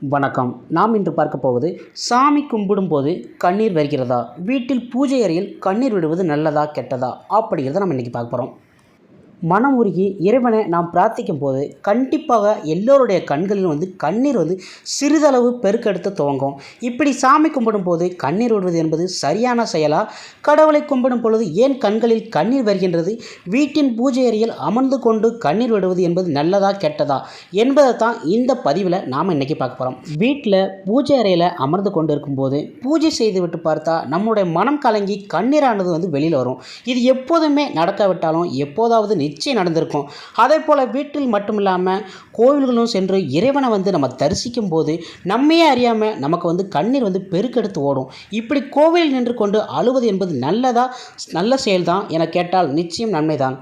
வணக்கம். நாம் இன்று பார்க்க போவது சாமி கும்பிடும்போது கண்ணீர் வருகிறதா? வீட்டில் பூஜை அறையில் கண்ணீர் விடுவது நல்லதா கெட்டதா? அப்படிங்கிறத நம்ம இன்றைக்கி பார்க்க போகிறோம் மனம் உருகி இறைவனை நாம் பிரார்த்திக்கும் போது கண்டிப்பாக எல்லோருடைய கண்களிலும் வந்து கண்ணீர் வந்து சிறிதளவு பெருக்கெடுத்து துவங்கும். இப்படி சாமி கும்பிடும் போது கண்ணீர் விடுவது என்பது சரியான செயலா? கடவுளை கும்பிடும் பொழுது ஏன் கண்களில் கண்ணீர் வருகின்றது? வீட்டின் பூஜை அறையில் அமர்ந்து கொண்டு கண்ணீர் விடுவது என்பது நல்லதா கெட்டதா? என்பதை தான் இந்த பதிவில் நாம் இன்றைக்கி பார்க்க போகிறோம் வீட்டில் பூஜை அறையில் அமர்ந்து கொண்டு இருக்கும்போது பூஜை செய்து விட்டு பார்த்தா நம்முடைய மனம் கலங்கி கண்ணீரானது வந்து வெளியில் வரும். இது எப்போதுமே நடக்காவிட்டாலும் எப்போதாவது நிச்சயம் நடந்திருக்கும். அதே போல் வீட்டில் மட்டும் இல்லாமல் கோவில்களும் சென்று இறைவனை வந்து நம்ம தரிசிக்கும் போது நம்மையே அறியாமல் நமக்கு வந்து கண்ணீர் வந்து பெருக்கெடுத்து ஓடும். இப்படி கோவிலில் நின்று கொண்டு அழுவது என்பது நல்லதா? நல்ல செயல்தான். என கேட்டால் நிச்சயம் நன்மைதான்.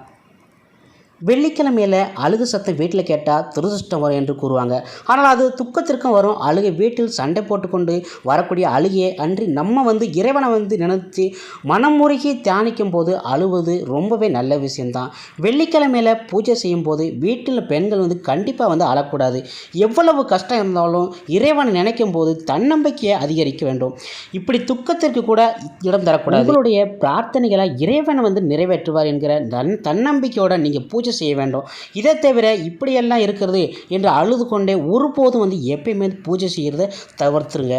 வெள்ளிக்கிழமையில் அழுகு சத்தம் வீட்டில் கேட்டால் துரதிருஷ்டம் வரும் என்று கூறுவாங்க. ஆனால் அது துக்கத்திற்கும் வரும். அழுகை வீட்டில் சண்டை போட்டுக்கொண்டு வரக்கூடிய அழுகையை அன்றி நம்ம வந்து இறைவனை வந்து நினைத்து மனமுருகி தியானிக்கும் போது அழுவது ரொம்பவே நல்ல விஷயம்தான். வெள்ளிக்கிழமையில் பூஜை செய்யும் போது வீட்டில் பெண்கள் வந்து கண்டிப்பாக வந்து அழக்கூடாது. எவ்வளவு கஷ்டம் இருந்தாலும் இறைவனை நினைக்கும் போது தன்னம்பிக்கையை அதிகரிக்க வேண்டும். இப்படி துக்கத்திற்கு கூட இடம் தரக்கூடாது. உங்களுடைய பிரார்த்தனைகளை இறைவனை வந்து நிறைவேற்றுவார் என்கிற தன் தன்னம்பிக்கையோட நீங்கள் பூஜை செய்ய வேண்டும். இதை தவிர இப்படியெல்லாம் இருக்கிறது என்று அழுது கொண்டே ஒருபோதும் வந்து எப்பயுமே பூஜை செய்கிறத தவிர்த்துருங்க.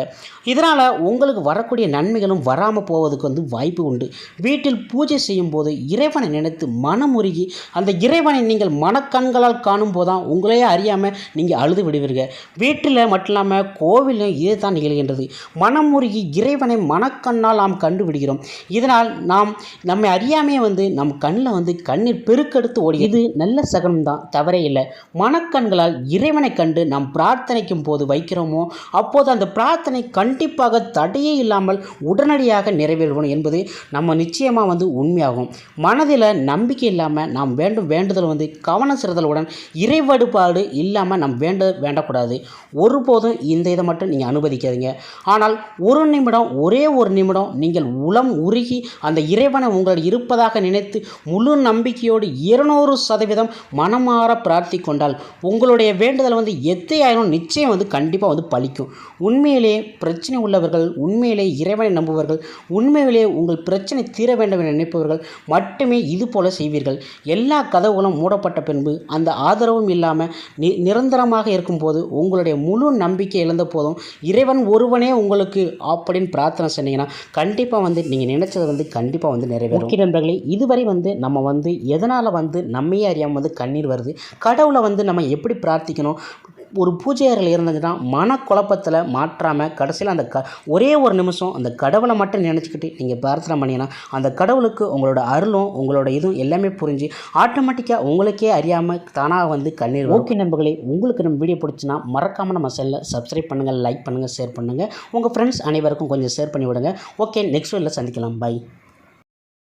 இதனால் உங்களுக்கு வரக்கூடிய நன்மைகளும் வராமல் போவதுக்கு வந்து வாய்ப்பு உண்டு. வீட்டில் பூஜை செய்யும் போது இறைவனை நினைத்து மனமுருகி அந்த இறைவனை நீங்கள் மனக்கண்களால் காணும் போது தான் உங்களையே அறியாமல் நீங்கள் அழுது விடுவீர்கள். வீட்டில் மட்டும் இல்லாமல் கோவிலும் இதே தான் நிகழ்கின்றது. மனமுருகி இறைவனை மனக்கண்ணால் நாம் கண்டுபிடிக்கிறோம். இதனால் நாம் நம்மை அறியாமையே வந்து நம் கண்ணில் வந்து கண்ணீர் பெருக்கெடுத்து ஓடி இது நல்ல சகனம் தான் தவறே இல்லை. மனக்கண்களால் இறைவனை கண்டு நாம் பிரார்த்தனைக்கும் போது வைக்கிறோமோ அப்போது அந்த பிரார்த்தனை கண்டிப்பாக தடையே இல்லாமல் உடனடியாக நிறைவேறணும் என்பது நம்ம நிச்சயமாக வந்து உண்மையாகும். மனதில் நம்பிக்கை இல்லாமல் நாம் வேண்டும் வேண்டுதல் வந்து கவனம் சிறுதலுடன் இறைவடுபாடு இல்லாமல் நாம் வேண்ட வேண்டக்கூடாது. ஒருபோதும் இந்த இதை மட்டும் நீங்கள் அனுமதிக்காதீங்க. ஆனால் ஒரு நிமிடம் ஒரே ஒரு நிமிடம் நீங்கள் உளம் உருகி அந்த இறைவனை உங்கள் இருப்பதாக நினைத்து முழு நம்பிக்கையோடு இருநூறு சதவீதம் மனமாற பிரார்த்தி கொண்டால் உங்களுடைய வேண்டுதல் வந்து எத்தையாயிரம் நிச்சயம் வந்து கண்டிப்பாக வந்து பலிக்கும். உண்மையிலே பிரச்சனை உள்ளவர்கள் உண்மையிலே இறைவனை நம்புவர்கள் உண்மையிலே உங்கள் பிரச்சனை தீர வேண்டும் என நினைப்பவர்கள் மட்டுமே இது போல செய்வீர்கள். எல்லா கதவுகளும் மூடப்பட்ட பின்பு அந்த ஆதரவும் இல்லாமல் நி நிரந்தரமாக இருக்கும்போது உங்களுடைய முழு நம்பிக்கை இழந்த போதும் இறைவன் ஒருவனே உங்களுக்கு அப்படின்னு பிரார்த்தனை சொன்னீங்கன்னா கண்டிப்பாக வந்து நீங்கள் நினைச்சதை வந்து கண்டிப்பாக வந்து நிறைவேறும். நண்பர்களே இதுவரை வந்து நம்ம வந்து எதனால் வந்து நம்மையே அறியாமல் வந்து கண்ணீர் வருது. கடவுளை வந்து நம்ம எப்படி பிரார்த்திக்கணும்? ஒரு பூஜை அறையில் இருந்துச்சுன்னா மனக்குழப்பத்தில் மாற்றாமல் கடைசியில் அந்த க ஒரே ஒரு நிமிஷம் அந்த கடவுளை மட்டும் நினச்சிக்கிட்டு நீங்கள் பிரார்த்தனை பண்ணிங்கன்னா அந்த கடவுளுக்கு உங்களோட அருளும் உங்களோட இதுவும் எல்லாமே புரிஞ்சு ஆட்டோமேட்டிக்காக உங்களுக்கே அறியாமல் தானாக வந்து கண்ணீர் ஓகே நண்பர்களே உங்களுக்கு நம்ம வீடியோ பிடிச்சின்னா மறக்காமல் நம்ம செல்ல சப்ஸ்கிரைப் பண்ணுங்கள் லைக் பண்ணுங்கள் ஷேர் பண்ணுங்கள் உங்கள் ஃப்ரெண்ட்ஸ் அனைவருக்கும் கொஞ்சம் ஷேர் பண்ணி விடுங்க ஓகே நெக்ஸ்ட் வீடியோவில் சந்திக்கலாம். பை